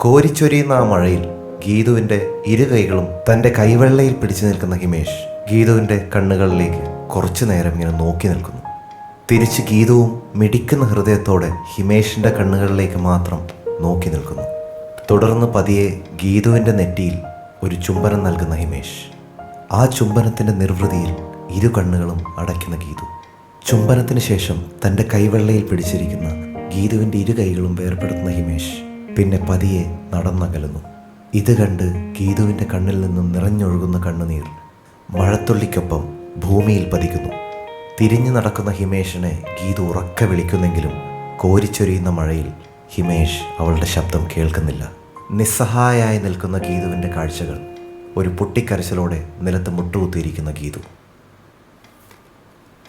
കോരിച്ചൊരിയുന്ന ആ മഴയിൽ ഇരു കൈകളും തന്റെ കൈവെള്ളയിൽ പിടിച്ചു നിൽക്കുന്ന ഹിമേഷ് ഗീതുവിന്റെ കണ്ണുകളിലേക്ക് കുറച്ചു നേരം ഇങ്ങനെ നോക്കി നിൽക്കുന്നു. തിരിച്ച് ഗീതുവും മിടിക്കുന്ന ഹൃദയത്തോടെ ഹിമേഷിന്റെ കണ്ണുകളിലേക്ക് മാത്രം നോക്കി നിൽക്കുന്നു. തുടർന്ന് പതിയെ ഗീതുവിന്റെ നെറ്റിയിൽ ഒരു ചുംബനം നൽകുന്ന ഹിമേഷ്. ആ ചുംബനത്തിന്റെ നിർവൃതിയിൽ ഇരു കണ്ണുകളും അടയ്ക്കുന്ന ഗീതു. ചുംബനത്തിന് ശേഷം തന്റെ കൈവെള്ളയിൽ പിടിച്ചിരിക്കുന്ന ഗീതുവിന്റെ ഇരു കൈകളും വേർപെടുത്തുന്ന ഹിമേഷ് പിന്നെ പതിയെ നടന്നകലുന്നു. ഇത് കണ്ട് ഗീതുവിന്റെ കണ്ണിൽ നിന്നും നിറഞ്ഞൊഴുകുന്ന കണ്ണുനീർ മഴത്തുള്ളിക്കൊപ്പം ഭൂമിയിൽ പതിക്കുന്നു. തിരിഞ്ഞു നടക്കുന്ന ഹിമേഷിനെ ഗീതു ഉറക്കെ വിളിക്കുന്നെങ്കിലും കോരിച്ചൊരിയുന്ന മഴയിൽ ഹിമേഷ് അവളുടെ ശബ്ദം കേൾക്കുന്നില്ല. നിസ്സഹായായി നിൽക്കുന്ന ഗീതുവിന്റെ കാഴ്ചകൾ ഒരു പൊട്ടിക്കരച്ചിലോടെ നിലത്ത് മുട്ടുകുത്തിയിരിക്കുന്ന ഗീതു.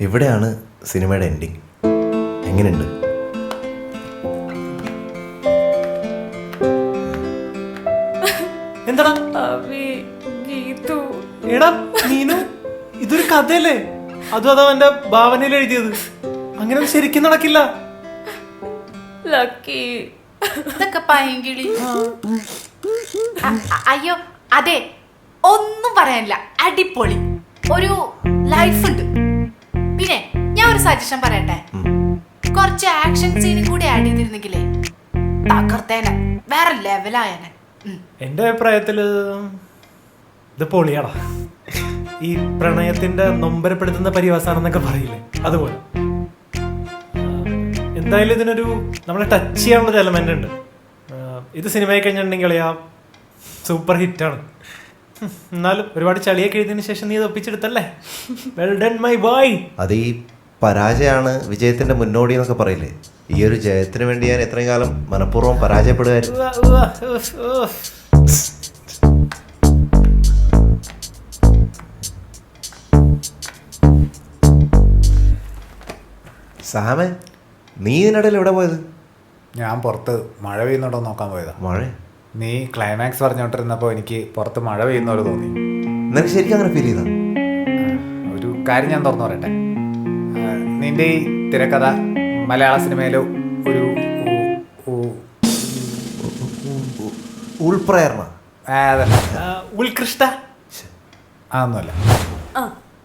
ഇവിടെയാണ് സിനിമയുടെ എൻഡിങ് എങ്ങനെയുണ്ട്? എന്താടാ? അവി ഗീതു. എടാ നീനു ഇതൊരു കഥയല്ലേ? അതും അതാ എന്റെ ഭാവനയിൽ എഴുതിയത്. അങ്ങനെ ശരിക്കും നടക്കില്ല. ലക്കി. ഇതൊക്കെ അയ്യോ അതെ ഒന്നും പറയാനില്ല. അടിപൊളി. ഒരു ലൈഫ് ഉണ്ട്. പിന്നെ ഞാൻ ഒരു സജഷൻ പറയട്ടെ? കുറച്ച് ആക്ഷൻ സീനും കൂടി ആഡ് ചെയ്തിരുന്നെങ്കിലേ തകർത്തേനെ. വേറെ ലെവലായനെ ഉം. എന്റെ അഭിപ്രായത്തിൽ ഇത് പൊളിയാടാ. ഈ പ്രണയത്തിന്റെ നൊമ്പരപ്പെടുത്തുന്ന പരിവാസാനം എന്നൊക്കെ പറയില്ലേ? അതുപോലെ. എന്തായാലും ഇതിനൊരു നമ്മളെ ടച്ച് ചെയ്യാനുള്ള ഒരു എലമെന്റ് ഉണ്ട്. ഇത് സിനിമയെ കഴിഞ്ഞിട്ടുണ്ടെങ്കിൽ ആ സൂപ്പർ ഹിറ്റാണ് എന്നാലും ഒരുപാട് ചളിയൊക്കെ എഴുതിയതിനു ശേഷം നീ ഇത് ഒപ്പിച്ചെടുത്തല്ലേ? വെൽ ഡൺ മൈ ബോയ് അത് ഈ പരാജയമാണ് വിജയത്തിന്റെ മുന്നോടി എന്നൊക്കെ പറയില്ലേ? ഈ ഒരു ജയത്തിന് വേണ്ടി ഞാൻ എത്രയും കാലം മനഃപൂർവം പരാജയപ്പെടുകയായിരുന്നു. സാമേ നീ ഇതിനിടയിൽ എവിടെ പോയത്? ഞാൻ പുറത്ത് മഴ പെയ്യുന്നുണ്ടോ നോക്കാൻ പോയതാ. മഴ? നീ ക്ലൈമാക്സ് പറഞ്ഞോണ്ടിരുന്നപ്പോൾ എനിക്ക് പുറത്ത് മഴ പെയ്യുന്ന പോലെ തോന്നി. നിനക്ക് ശരിക്കും അങ്ങനെ ഫീൽ ചെയ്താ ഒരു കാര്യം ഞാൻ തുറന്നു പറയട്ടെ. നിന്റെ ഈ തിരക്കഥ മലയാള സിനിമയിലെ ഒരു ഉ- ഉ- ഉൾപ്രേരണ. അതല്ല. ഉത്കൃഷ്ട? അതൊന്നുമല്ല ആ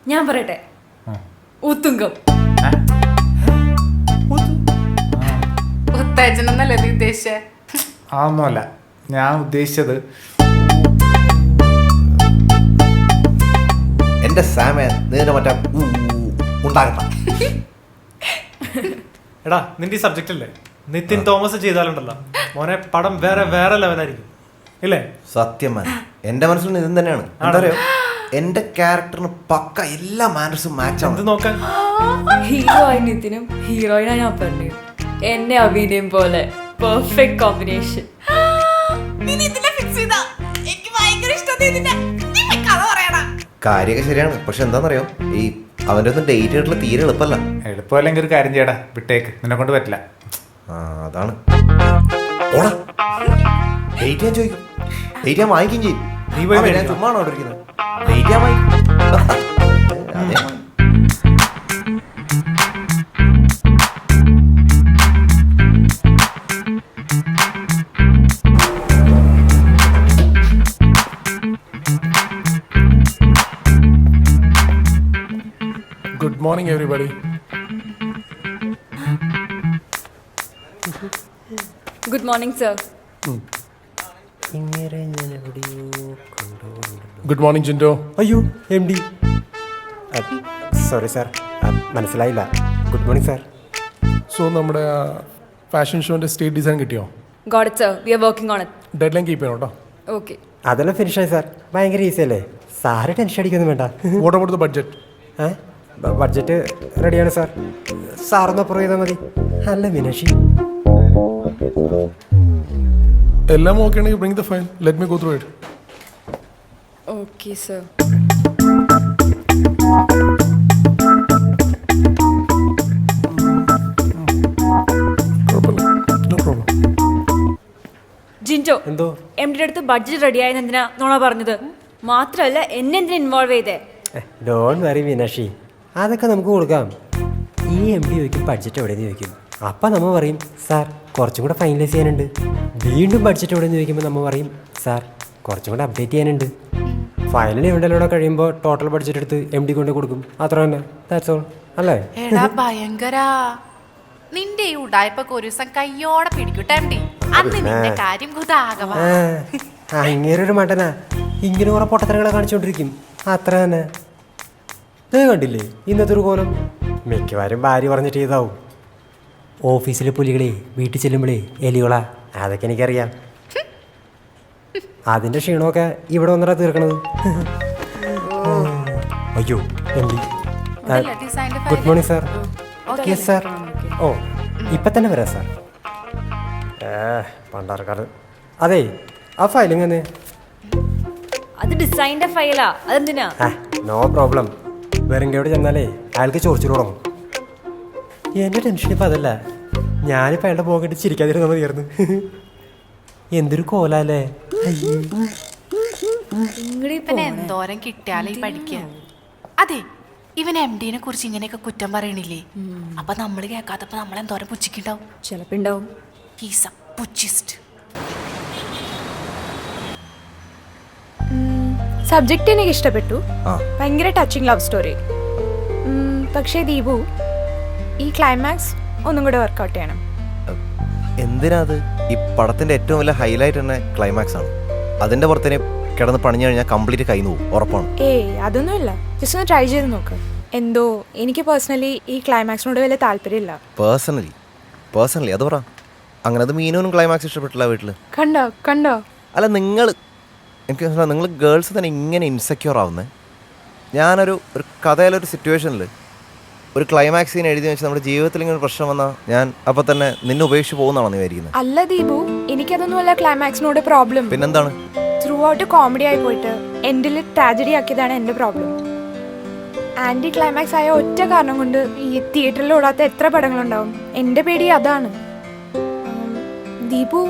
ഞാൻ പറയട്ടെ. ഉത്തുങ്കം ഉത്തേജനം എന്നല്ലേ നീ ഉദ്ദേശിച്ചേ? അതൊന്നുമല്ല ഞാൻ ഉദ്ദേശിച്ചത് എന്റെ സാമേ നിന്റെ മറ്റേ ഊ, ഊ ഉണ്ടാകട്ടെ എടാ നിന്റെ ഈ സബ്ജക്റ്റ് അല്ലേ? നിതിൻ തോമസ് ചെയ്താലുണ്ടല്ലോ. മോനെ പടം വേറെ വേറെ ലെവലായിരിക്കും ഇല്ലേ? സത്യമാൻ എന്റെ മനസ്സിൽ ഇതും തന്നെയാണ്. എന്താ എന്റെ ക്യാരക്ടറിന് പക്ക എല്ലാ മാനസും മാച്ച് ഇത് നോക്കാൻ? ഹീറോ ആയി നിതിനും ഹീറോയിനായി ഞാൻ പറഞ്ഞു എന്നെ അഭിനയം പോലെ. പെർഫെക്റ്റ് കോമ്പിനേഷൻ കാര്യമൊക്കെ ശരിയാണ്. പക്ഷെ എന്താണെന്നറിയോ? ഈ അവന്റെ ഒന്നും ഡേറ്റ് ആയിട്ടുള്ള തീരെ എളുപ്പമല്ല. എളുപ്പമല്ലെങ്കിൽ ഒരു കാര്യം ചെയ്യടാ. വിട്ടേക്ക്. നിന്നെ കൊണ്ട് പറ്റില്ല. ആ അതാണ്. ഓടാ ഡേറ്റ് ഞാൻ ചോദിക്കും. ഡേറ്റ് ഞാൻ വാങ്ങിക്കുകയും ചെയ്യും. നീ പോയി അവൻ ഞാൻ മേടിക്കണം. ചുമ്മാ അവിടെ ഇരിക്കുന്നത് ഡേറ്റ് ഞാൻ വാങ്ങിക്കും. അതെ. Morning, everybody. Good morning sir Good morning, Jindo. അയ്യോ എം ഡി സോറി സാർ മനസ്സിലായില്ല. ഗുഡ് മോർണിംഗ് സാർ സോ നമ്മുടെ ഫാഷൻ ഷോന്റെ സ്റ്റേറ്റ് ഡിസൈൻ കിട്ടിയോ? God sir we are working on it deadline keep ചെയ്യണം കേട്ടോ ഓക്കെ അതെല്ലാം ഫിനിഷായി സാർ ഭയങ്കര ഈസി അല്ലേ? സാറ് ടെൻഷൻ അടിക്കൊന്നും വേണ്ട. വാട്ട് അബൌട്ട് ദ ബഡ്ജറ്റ് ഏ? ബഡ്ജറ്റ് റെഡിയാണ് സാർ സാറൊന്ന് അപ്രൂവ് ചെയ്താൽ മതി. അല്ല മീനാക്ഷി എല്ലാം ഓക്കെ ആണെങ്കിൽ bring the file let me go through it okay sir no problem Jinjo എന്തോ? എം ഡിയുടെ അടുത്ത് ബഡ്ജറ്റ് റെഡിയായെന്ന് എന്തിനാ നോണ പറഞ്ഞത്? മാത്രമല്ല എന്നെ എന്തിനാ ഇൻവോൾവ് ചെയ്തേ? ഡോൺ വറി മീനാക്ഷി അതൊക്കെ നമുക്ക് കൊടുക്കാം. ഈ എം ഡി ചോദിക്കും ബഡ്ജറ്റ് എവിടെയെന്ന് ചോദിക്കും. അപ്പം നമ്മൾ പറയും സാർ കുറച്ചും കൂടെ ഫൈനലൈസ് ചെയ്യാനുണ്ട്. വീണ്ടും ബഡ്ജറ്റ് എവിടെ ചോദിക്കുമ്പോൾ നമ്മൾ പറയും സാർ കുറച്ചും കൂടെ അപ്ഡേറ്റ് ചെയ്യാനുണ്ട്. ഫൈനൽ ഇവന്റെലൂടെ കഴിയുമ്പോൾ ടോട്ടൽ ബഡ്ജറ്റ് എടുത്ത് എം ഡി കൊണ്ട് കൊടുക്കും. അത്ര തന്നെ. ദാറ്റ്സ് ഓൾ അല്ലേ? എടാ ഭയങ്കര. നിന്റെ ഈ ഉടായ്പൊക്കെ ഒരു ദിവസം കയ്യോടെ പിടിക്കൂട്ടെ എം ഡി അന്ന് നിന്റെ കാര്യം കുതാകവാ ആ ഇങ്ങനെ ഒരു മട്ടനാ ഇങ്ങനെ കുറെ പൊട്ടത്തരങ്ങളെ കാണിച്ചുകൊണ്ടിരിക്കും അത്ര തന്നെ. നീ കണ്ടില്ലേ? ഇന്നത്തെ ഒരു കോലം. മിക്കവാറും ഭാര്യ പറഞ്ഞിട്ട് ചെയ്താവും ഓഫീസിലെ പുലികളെ വീട്ടിൽ ചെല്ലുമ്പോഴേ എലികള. അതൊക്കെ എനിക്കറിയാം. അതിന്റെ ക്ഷീണമൊക്കെ ഇവിടെ വന്നിട്ടാ തീർക്കണത്. അയ്യോ ഡിസൈന്റെ good morning sir yes sir ഓ ഇപ്പൊ തന്നെ വരാം സാർ പണ്ടാർക്കാട്. അതെ ആ ഫയലിങ് തന്നെ അത് ഡിസൈന്റെ ഫയലാ അതെന്തിനാ? നോ പ്രോബ്ലം വെറുങ്കയോട് ചെന്നാലേ അയാൾക്ക് ചോദിച്ചു തുടങ്ങും. എന്റെ ടെൻഷൻ ഇപ്പം അതല്ല. ഞാനിപ്പോൾ അയാളുടെ പോകട്ട് ചിരിക്കാതിരുന്നാൽ തീർന്ന് എന്തൊരു കോലല്ലേ. എന്തോരം കിട്ടിയാലേ ഈ പഠിക്കുക അതെ ഇവൻ എം ഡിനെ കുറിച്ച് ഇങ്ങനെയൊക്കെ കുറ്റം പറയണില്ലേ? അപ്പൊ നമ്മൾ കേൾക്കാത്തപ്പോ നമ്മളെന്തോരം പുച്ചിക്കുണ്ടാവും ചിലപ്പോ ഉണ്ടാവും ഹീസ് എ പുച്ചിസ്റ്റ് സബ്ജക്റ്റ് എനിക്ക് ഇഷ്ടപ്പെട്ടു ആ. ഭയങ്കര ടച്ചിങ് ലവ് സ്റ്റോറി പക്ഷേ ദീപു ഈ ക്ലൈമാക്സ് ഒന്നും കൂടെ വർക്കൗട്ട് ചെയ്യണം. എന്തിനാ അത് ഈ പടത്തിന്റെ ഏറ്റവും വലിയ ഹൈലൈറ്റ് തന്നെ ക്ലൈമാക്സ് ആണ്. അതിന്റെ പുറത്തേനെ കിടന്ന് പണിഞ്ഞു കഴിഞ്ഞാൽ കംപ്ലീറ്റ് കൈ പോകും ഉറപ്പാണ്. ഏയ് അതൊന്നുമില്ല. ജസ്റ്റ് ഒന്ന് ട്രൈ ചെയ്ത് നോക്ക്. എന്തോ എനിക്ക് പേഴ്സണലി ഈ ക്ലൈമാക്സിനോട് വലിയ താല്പര്യമില്ല. പേഴ്സണലി പേഴ്സണലി അത് പറ. അങ്ങനെ അത് മീനോനും ക്ലൈമാക്സ് ഇഷ്ടപ്പെട്ടില്ല വീട്ടിൽ കണ്ടോ കണ്ടോ? അല്ല നിങ്ങൾ എനിക്ക് മനസ്സിലാവും നിങ്ങൾ ഗേൾസ് തന്നെ ഇങ്ങനെ ഇൻസെക്യൂർ ആവുന്നത് ഞാനൊരു ഒരു കഥയിലൊരു സിറ്റുവേഷനിൽ ഒരു ക്ലൈമാക്സ് സീൻ എഴുതി വെച്ച് നമ്മുടെ ജീവിതത്തിൽ ഇങ്ങനെ പ്രശ്നം വന്നാൽ ഞാൻ അപ്പൊ തന്നെ നിന്നെ ഉപേക്ഷിച്ച് പോകുന്നതാണോ നീ വിചാരിക്കുന്നത് അല്ല ദീപു എനിക്കതൊന്നും അല്ല ക്ലൈമാക്സിനോട് പ്രോബ്ലം പിന്നെന്താണ്? ത്രൂ ഔട്ട് കോമഡി ആയി പോയിട്ട് എൻഡിൽ ട്രാജഡി ആക്കിയതാണ് എന്റെ പ്രോബ്ലം ആന്റി ക്ലൈമാക്സ് ആയ ഒറ്റ കാരണം കൊണ്ട് ഈ തിയേറ്ററിൽ ഓടാത്ത എത്ര പടങ്ങളുണ്ടാവും? എന്റെ പേടി അതാണ്. ദീപു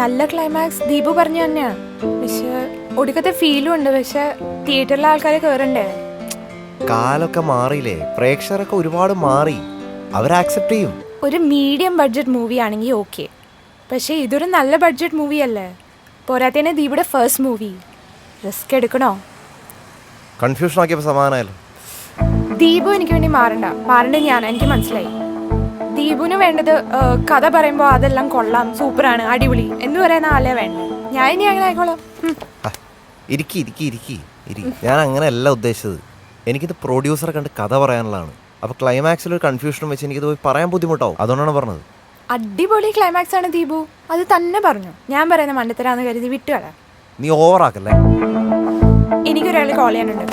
നല്ല ക്ലൈമാക്സ് ദീപു പറഞ്ഞു തന്നെയാണ് പക്ഷെ ഒടുക്കത്തെ ഫീലും ഉണ്ട്. പക്ഷെ തിയേറ്ററിലെ ആൾക്കാരെ കയറണ്ടേ കാലൊക്കെ മാറിയില്ലേ? പ്രേക്ഷകരൊക്കെ ഒരുപാട് മാറി. അവർ ആക്സെപ്റ്റ് ചെയ്യും. ഒരു മീഡിയം ബഡ്ജറ്റ് മൂവി ആണെങ്കിൽ ഓക്കെ പക്ഷേ ഇതൊരു നല്ല ബഡ്ജറ്റ് മൂവി അല്ലേ? പോരാത്തേനെ ദീപുടെ ഫസ്റ്റ് മൂവി റിസ്ക് എടുക്കണോ? കൺഫ്യൂഷൻ ആക്കിയപ്പോൾ സമാധാനമായല്ലോ. ദീപു എനിക്ക് വേണ്ടി മാറണ്ട. മാറേണ്ടത് ഞാൻ എനിക്ക് മനസ്സിലായി. ദീപുവിന് വേണ്ടത് കഥ പറയുമ്പോ അതെല്ലാം കൊള്ളാം. സൂപ്പറാണ് അടിപൊളി. എന്ന് പറയുന്ന ആളെ വേണ്ട ഞാൻ ഇനി അങ്ങനെ ആയിക്കോളാം. ഇരിക്കി ഇരിക്കി ഇരിക്കി ഇരി ഞാൻ അങ്ങനെയല്ല ഉദ്ദേശിച്ചത്. എനിക്കിത് പ്രൊഡ്യൂസറെ കണ്ട് കഥ പറയാനുള്ളതാണ്. അപ്പോൾ ക്ലൈമാക്സിൽ ഒരു കൺഫ്യൂഷനും വെച്ച് എനിക്കിത് പോയി പറയാൻ ബുദ്ധിമുട്ടാവും. അതുകൊണ്ടാണ് പറഞ്ഞത്. അടിപൊളി ക്ലൈമാക്സ് ആണ് ദീപു. അത് തന്നെ പറഞ്ഞു. ഞാൻ പറയുന്ന മണ്ടത്തരാന്ന് കരുതി വിട്ടുകളാം നീ ഓവറാക്കല്ലേ എനിക്കൊരാളെ കോൾ ചെയ്യാനുണ്ട്.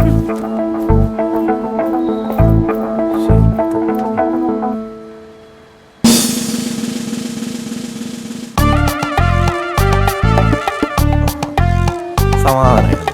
സമാധാനം